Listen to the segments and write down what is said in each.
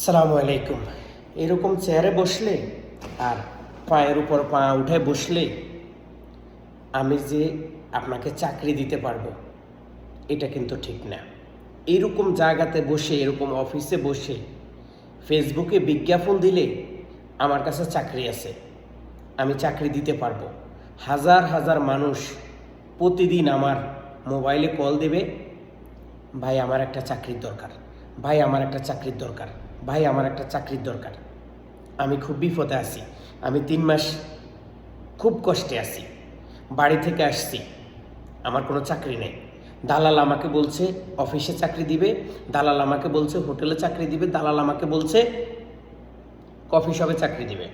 সালামু আলাইকুম। এরকম চেয়ারে বসলে আর পায়ের উপর পা উঠে বসলে আমি যে আপনাকে চাকরি দিতে পারব, এটা কিন্তু ঠিক না। এরকম জায়গাতে বসে, এরকম অফিসে বসে, ফেসবুকে বিজ্ঞাপন দিলে আমার কাছে চাকরি আছে, আমি চাকরি দিতে পারব। হাজার হাজার মানুষ প্রতিদিন আমার মোবাইলে কল দেবে, ভাই, আমার একটা চাকরির দরকার, ভাই, আমার একটা চাকরির দরকার। ভাই, আমার একটা চাকরির দরকার। আমি খুব বিপদে আছি। আমি তিন মাস খুব কষ্টে আছি। বাড়ি থেকে আসছি। আমার কোনো চাকরি নেই। দালাল আমাকে বলছে, অফিসে চাকরি দিবে। দালাল আমাকে বলছে, হোটেলে চাকরি দিবে। দালাল আমাকে বলছে, কফি শপে চাকরি দিবে।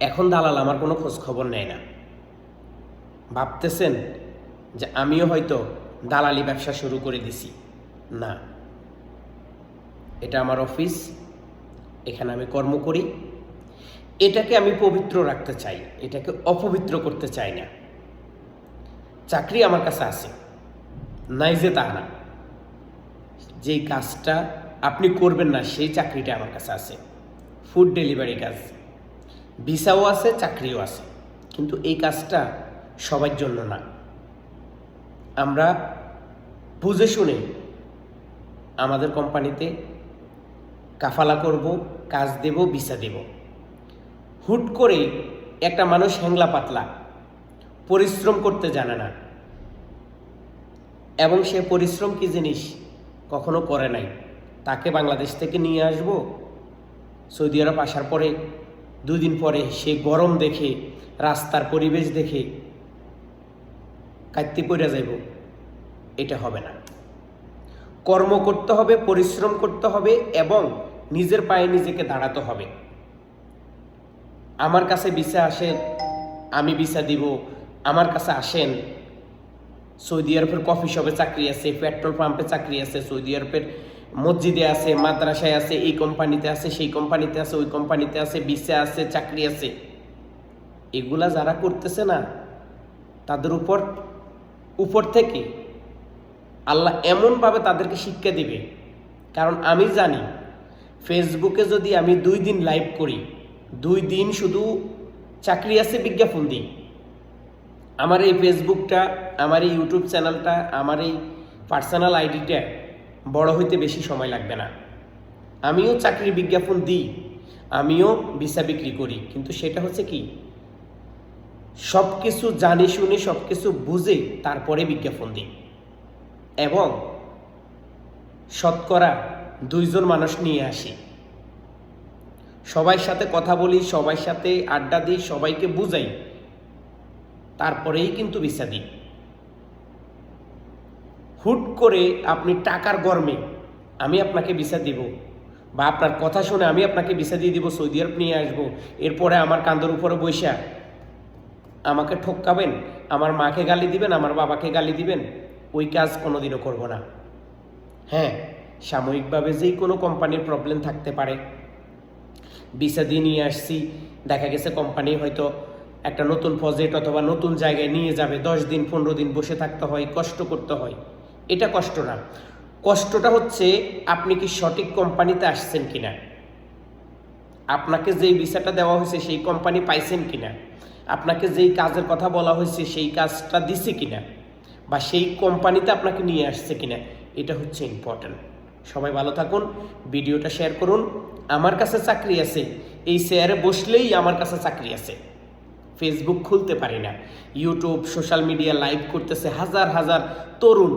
এখন দালাল আমার কোনো খোঁজ খবর নেয় না। ভাবতেছেন যে আমিও হয়তো দালালি ব্যবসা শুরু করে দিছি। না। এটা আমার অফিস, এখানে আমি কর্ম করি। এটাকে আমি পবিত্র রাখতে চাই, এটাকে অপবিত্র করতে চাই না। চাকরি আমার কাছে আছে, নাই যে তা না। যেই কাজটা আপনি করবেন না, সেই চাকরিটা আমার কাছে আছে। ফুড ডেলিভারি কাজ, ভিসাও আছে, চাকরিও আছে। কিন্তু এই কাজটা সবার জন্য না। আমরা বুঝে শুনে আমাদের কোম্পানিতে কাফালা করব, কাজ দেব ভিসা দেব। হুট করে একটা মানুষ হ্যাংলা পাতলা, পরিশ্রম করতে জানে না। এবং সে পরিশ্রম কি জিনিস কখনো করে নাই। তাকে বাংলাদেশ থেকে নিয়ে আসব। সৌদি আরব আসার পরে, দুদিন পরে সে গরম দেখে, রাস্তার পরিবেশ দেখে কাঁদতে পড়ে যাইব। এটা হবে না। কর্ম করতে হবে, পরিশ্রম করতে হবে এবং নিজের পায়ে নিজেকে দাঁড়াতে হবে। আমার কাছে ভিসা আসে, আমি ভিসা দিব। আমার কাছে আসেন, সৌদি আরবের কফি শপে চাকরি আছে, পেট্রোল পাম্পে চাকরি আছে, সৌদি আরবের মসজিদে আছে, মাদ্রাসায় আছে, এই কোম্পানিতে আছে, সেই কোম্পানিতে আছে, ওই কোম্পানিতে আছে, ভিসা আছে, চাকরি আছে। এগুলা যারা করতেছে না, তাদের উপর উপর থেকে আল্লাহ এমনভাবে তাদেরকে শিক্ষা দিবে। কারণ আমি জানি ফেসবুকে যদি আমি দুই দিন লাইভ করি, দুই দিন শুধু চাকরি আছে বিজ্ঞাপন দিই। আমার এই ফেসবুকটা, আমার এই ইউটিউব চ্যানেলটা, আমার এই পার্সোনাল আইডিটা বড় হইতে বেশি সময় লাগবে না। আমিও চাকরির বিজ্ঞাপন দিই, আমিও ভিসা বিক্রি করি, কিন্তু সেটা হচ্ছে কি সব কিছু জানি শুনে সব কিছু বুঝে তারপরে বিজ্ঞাপন দিই। এবং শতকরা দুইজন মানুষ নিয়ে আসি। সবার সাথে কথা বলি সবার সাথে আড্ডা দিই, সবাইকে বুঝাই। তারপরেই কিন্তু ভিসা দিই। হুট করে আপনি টাকার গরমে আমি আপনাকে ভিসা দিব বা আপনার কথা শুনে আমি আপনাকে ভিসা দিয়ে দিব, সৌদি আরব নিয়ে আসব, এরপরে আমার কান্দর উপরে বৈশা আমাকে ঠক্কাবেন আমার মাকে গালি দিবেন, আমার বাবাকে গালি দিবেন, ওই কাজ কোনোদিনও করব না। হ্যাঁ সাময়িকভাবে যেই কোনো কোম্পানির প্রবলেম থাকতে পারে। ভিসা দিয়ে নিয়ে আসছি, দেখা গেছে কোম্পানি হয়তো একটা নতুন প্রজেক্ট অথবা নতুন জায়গায় নিয়ে যাবে, দশ দিন, পনেরো দিন বসে থাকতে হয়, কষ্ট করতে হয়। এটা কষ্ট না। কষ্টটা হচ্ছে আপনি কি সঠিক কোম্পানিতে আসছেন কিনা? আপনাকে যেই ভিসাটা দেওয়া হয়েছে সেই কোম্পানি পাইছেন কিনা? আপনাকে যেই কাজের কথা বলা হয়েছে সেই কাজটা দিছে কিনা? বা সেই কোম্পানিতে আপনাকে নিয়ে আসছে কিনা? এটা হচ্ছে ইম্পর্ট্যান্ট সবাই ভালো থাকুন, ভিডিওটা শেয়ার করুন। আমার কাছে চাকরি আছে, এই শেয়ারে বসলেই আমার কাছে চাকরি আছে। ফেসবুক খুলতে পারি না ইউটিউব সোশ্যাল মিডিয়া লাইভ করতেছে হাজার হাজার তরুণ।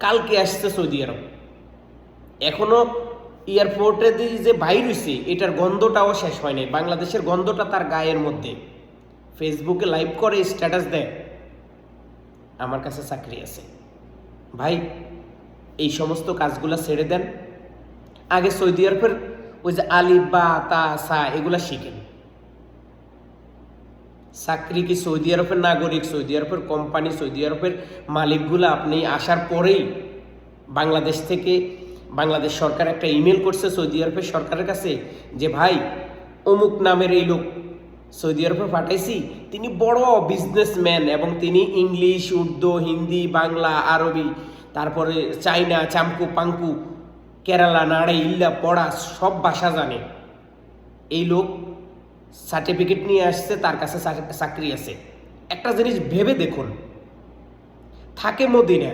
কালকে আসছে সৌদি আরব। এখনও এয়ারপোর্টে দিয়ে যে বাইর হইছে, এটার গন্ধটাও শেষ হয় নাই। বাংলাদেশের গন্ধটা তার গায়ের মধ্যে। ফেসবুকে লাইভ করে স্ট্যাটাস দেয়। আমার কাছে চাকরি আছে। ভাই এই সমস্ত কাজগুলা ছেড়ে দেন। আগে সৌদি আরবের ওই যে আলিফ, বা, তা, সা এগুলা শিখেন। চাকরি কি সৌদি আরবের নাগরিক, সৌদি আরবের কোম্পানি, সৌদি আরবের মালিকগুলো আপনি আসার পরেই বাংলাদেশ থেকে বাংলাদেশ সরকার একটা ইমেল করছে সৌদি আরবের সরকারের কাছে যে, ভাই, অমুক নামের এই লোক সৌদি আরবে পাঠাইছি। তিনি বড় বিজনেসম্যান এবং তিনি ইংলিশ, উর্দু, হিন্দি, বাংলা, আরবি তারপরে চাইনা, চামকু, পাঙ্কু, কেরালা, নাড়ে, ইল্লা, পড়া, সব ভাষা জানে। এই লোক সার্টিফিকেট নিয়ে আসছে, তার কাছে চাকরি আছে। একটা জিনিস ভেবে দেখুন। থাকে মদিনা,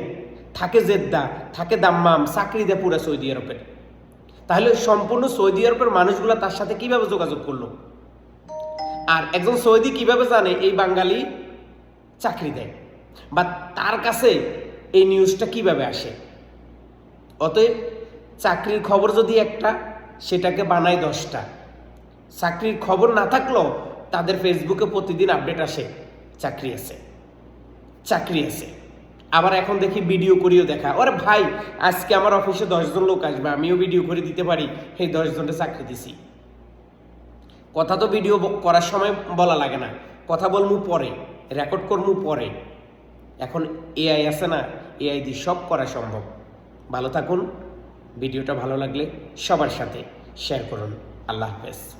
থাকে জেদ্দা, থাকে দাম্মাম, চাকরি দেয় পুরা সৌদি আরবের। তাহলে সম্পূর্ণ সৌদি আরবের মানুষগুলো তার সাথে কীভাবে যোগাযোগ করল? আর একজন সৌদি কীভাবে জানে এই বাঙালি চাকরি দেয়? বা তার কাছে এই নিউজটা কীভাবে আসে? অতএব চাকরির খবর যদি একটা, সেটাকে বানায় দশটা। চাকরির খবর না থাকলেও তাদের ফেসবুকে প্রতিদিন আপডেট আসে, চাকরি আছে চাকরি আছে। আবার এখন দেখি ভিডিও করিও দেখা। ওরে ভাই, আজকে আমার অফিসে দশজন লোক আসবে, আমিও ভিডিও করে দিতে পারি সেই দশজনের চাকরি দিছি। কথা তো ভিডিও করার সময় বলা লাগে না। কথা বলমু পরে রেকর্ড করমু পরে। এখন এআই আছে না এআই দিয়ে সব করা সম্ভব। ভালো থাকুন, ভিডিওটা ভালো লাগলে সবার সাথে শেয়ার করুন। আল্লাহ হাফেজ।